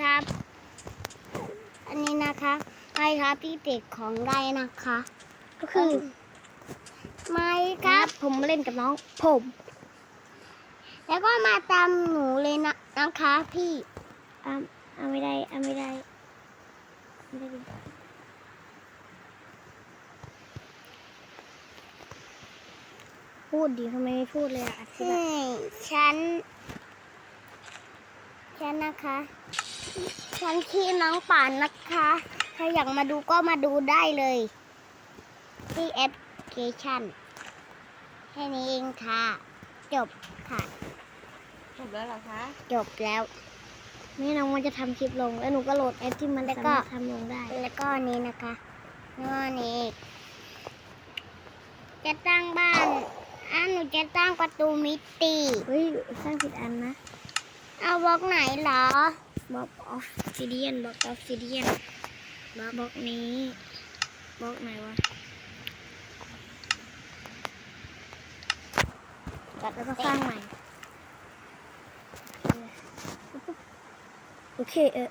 ครับ อันนี้นะคะไม้ครับที่เด็กของได้นะคะ ก็คือ ไม้คครัรับบผมมาเล่นกับน้องผม แล้วก็มาตามหนูเลยนะนะคะพี่อ่าเอาไม่ได้เอาไม่ได้ไม่ได้ดิพูดดิทำไมไม่พูดเลยอะอธิบานี่ยฉัน ฉันนะคะ ฉันคือน้องป่านนะคะถ้าอยากมาดูก็มาดูได้เลย ที่แอปพลิเคชันแค่นี้เองค่ะ จบค่ะ จบแล้วเหรอคะ จบแล้ว นี่น้องมันจะทำคลิปลง แล้วหนูก็โหลดแอปที่มันแล้วสาก็มารถทำลงได้ แล้วก็อันนี้นะคะแล้วก็อันนี้ จะตั้งบ้านอะหนูจะตั้งประตูมิติ เฮ้ยสร้างผิดอันนะ เอาบล็อกไหนเหรอ บล็อกออฟซิเดียนบล็อกออฟซิเดียนบล็อกนี้บล็อกไหนวะจัดแล้วก็สร้างใหม่โอเคเออ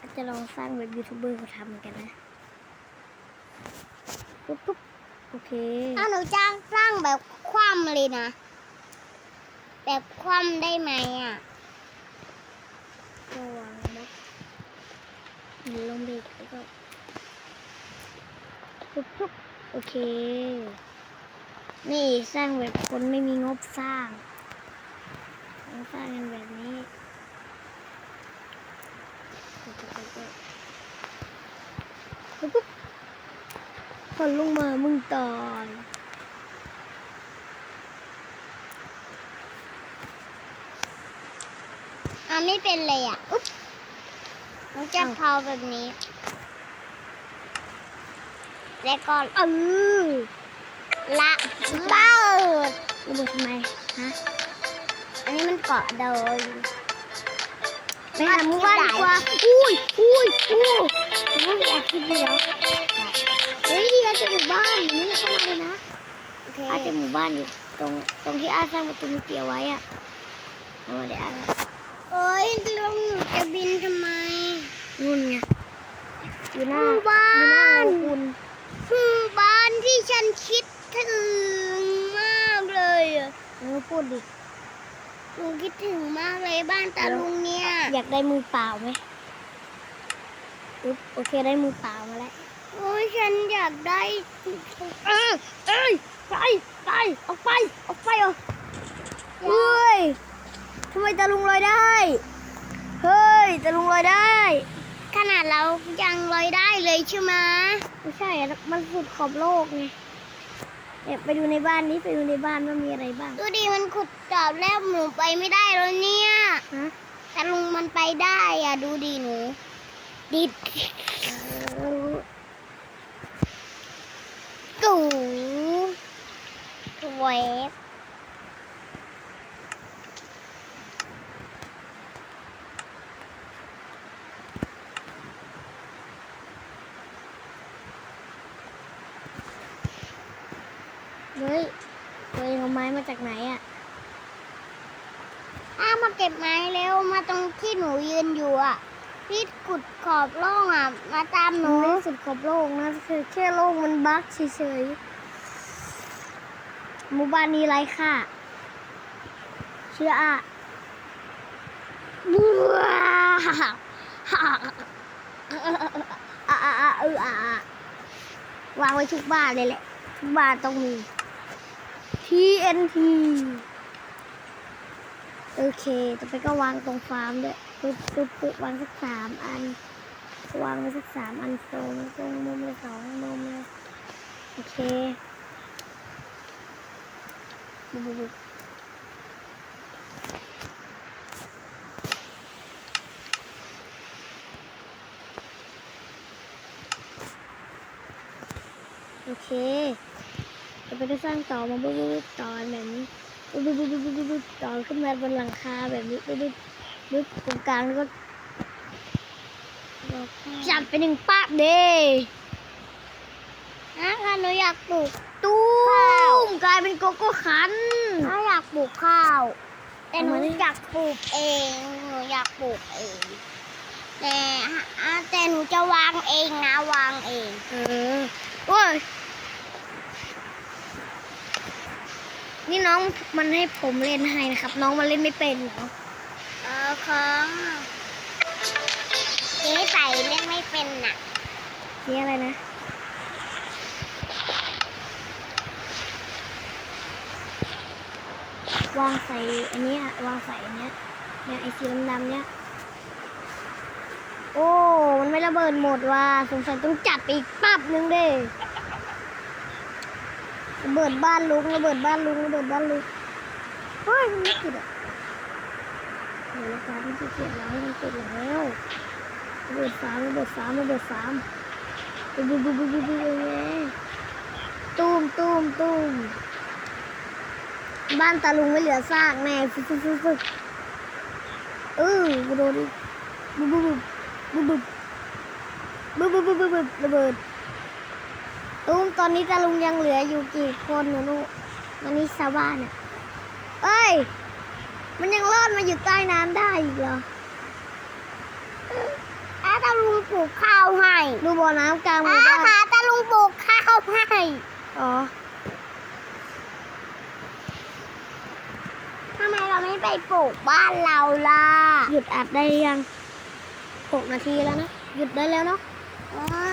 อาจจะลองสร้างแบบยูทูบเบอร์เขาทำเหมือนกันนะปุ๊บปุ๊บโอเคเอาหนูจ้างสร้างแบบคว่ำเลยนะ แบบคว่ำได้ไหมอะก็วางบล็อกหรือลงเบรกแล้วก็ปุ๊บปุ๊บโอเค นี่สร้างแบบคนไม่มีงบสร้างสร้างกันแบบนี้ปุ๊บซุบปุ๊บปุ๊บปุ๊บคนลงมามึงตอน อะไม่เป็นเลยอะอุ๊บหนูจะเผาแบบนี้ แล้วก็เออละเบิดระเบิดทำไมฮะอันนี้มันเกาะโดนไปหาหมู่บ้านดีกว่าอุ้ยอุ้ยอุ้ยผมว่าอยากคิดเดียวเฮ้ยเราจะหมู่บ้านอย่างนี้เข้ามาเลยนะโอเคอาจจะหมู่บ้านอยู่ตรงตรงที่อาสร้างประตูมิติเอาไว้อะเอามาเดี๋ยวอา เอ้ยลุงหนูจะบินทำไมนู่นไงอยู่หน้าหมู่บ้าอยู่หน้านคุณหมู่บ้านที่ฉันคิดถึงมากเลยอะเออพูดดิหนูคิดถึงมากเลยบ้านตาลุงเนี่ย อยากได้มือเปล่าไหมปึ๊บโอเคได้มือเปล่ามาแล้ว โอ้ยฉันอยากได้เออเอ้ยไปไปออกไปออกไปเหรอเฮ้ยทำไมตาลุงลอยได้ เฮ้ยตาลุงลอยได้ ขนาดเรายังลอยได้เลยใช่ไหมไม่ใช่อะมันสุดขอบโลกไงเดี๋ยวไปดูในบ้านนี้ไปดูในบ้านว่ามีอะไรบ้าง ดูดิมันขุดจอบแล้วหนูไปไม่ได้แล้วเนี่ยฮะแต่ลุงมันไปได้อะ ดูดิหนูดิด เออ กูเวฟ เฮ้ยตัวเองเอาไม้มาจากไหนอะอ้ามาเก็บไม้เร็วมาตรงที่หนูยืนอยู่อะพี่ขุดขอบร่องอะ มาตามหหนูนูไม่สุดขอบโลกนะคือแค่โลกมันบั๊กเฉยๆหมู่บ้านนี้ไร้ค่าเชื่ออะบัวอะอะอะเอออะอะวางไว้ทุกบ้านเลยแหละ ทุกบ้านต้องมี TNT โอเคต่อไปก็วางตรงฟาร์มด้วยปึ๊บปึ๊บปึ๊บวางสักสามอัน วางไว้สักสามอันตรงตรงมุมละสองมุมเลยโอเคบุบบุบบุบโอเค เราไปได้สร้างต่อมาบุบบุบบุบต่อแบบนี้บุบบุบบุบบุบบุบบุบต่อขึ้นมาบนหลังคาแบบนี้บุบบุบบุบตรงกลางแล้วก็จับไปหนึ่งปากเด้นะค่ะหนูอยากปลูกตูมกลายเป็นโกโก้คันถ้าอยากปลูกข้าว แต่หนูอยากปลูกเองหนูอยากปลูกเอง แต่อะแต่หนูจะวางเองนะวางเอง เออโอ้ย นี่น้องมันให้ผมเล่นให้นะครับ น้องมันเล่นไม่เป็นเหรอเออของเจ๊ใส่เล่นไม่เป็นน่ะนี่อะไรนะวางใส่อันเนี้ยวางใส่อันเนี้ยเนี่ยไอสีดำๆเนี้ยโอ้ มันไม่ระเบิดหมดว่ะสงสัยต้องจัดไปอีกปั๊บนึงเด้ ระเบิดบ้านลุงระเบิดบ้านลุงระเบิดบ้านลุงเฮ้ยมันไม่ติดอะเดี๋ยวฟ้ามันจะเสียแล้วมันติดแล้วระเบิดสามระเบิดสามระเบิดสามบูบูบูบูบูยังตูมตูมตูมบ้านตาลุงไม่เหลือซากแน่ฟึกฟึกฟึกฟึกเออโดดบูบูบูบูบูบูบูบบุบบุบูบระเบิด ตูมตอนนี้ตาลุงยังเหลืออยู่กี่คนนะลูกมันนี่ชาวบ้านอะเอ้ย มันยังรอดมาอยู่ใต้น้ำได้อีกเหรออาตาลุงปลูกข้าวให้ดูบ่อน้ำกลางหอามู่บ้านหาตาลุงปลูกข้าวให้อ๋อทำไมเราไม่ไปปลูกบ้านเราล่ะ หยุดอัดได้ยังหกนาทีแล้วนะ หยุดได้แล้วเนาะว้า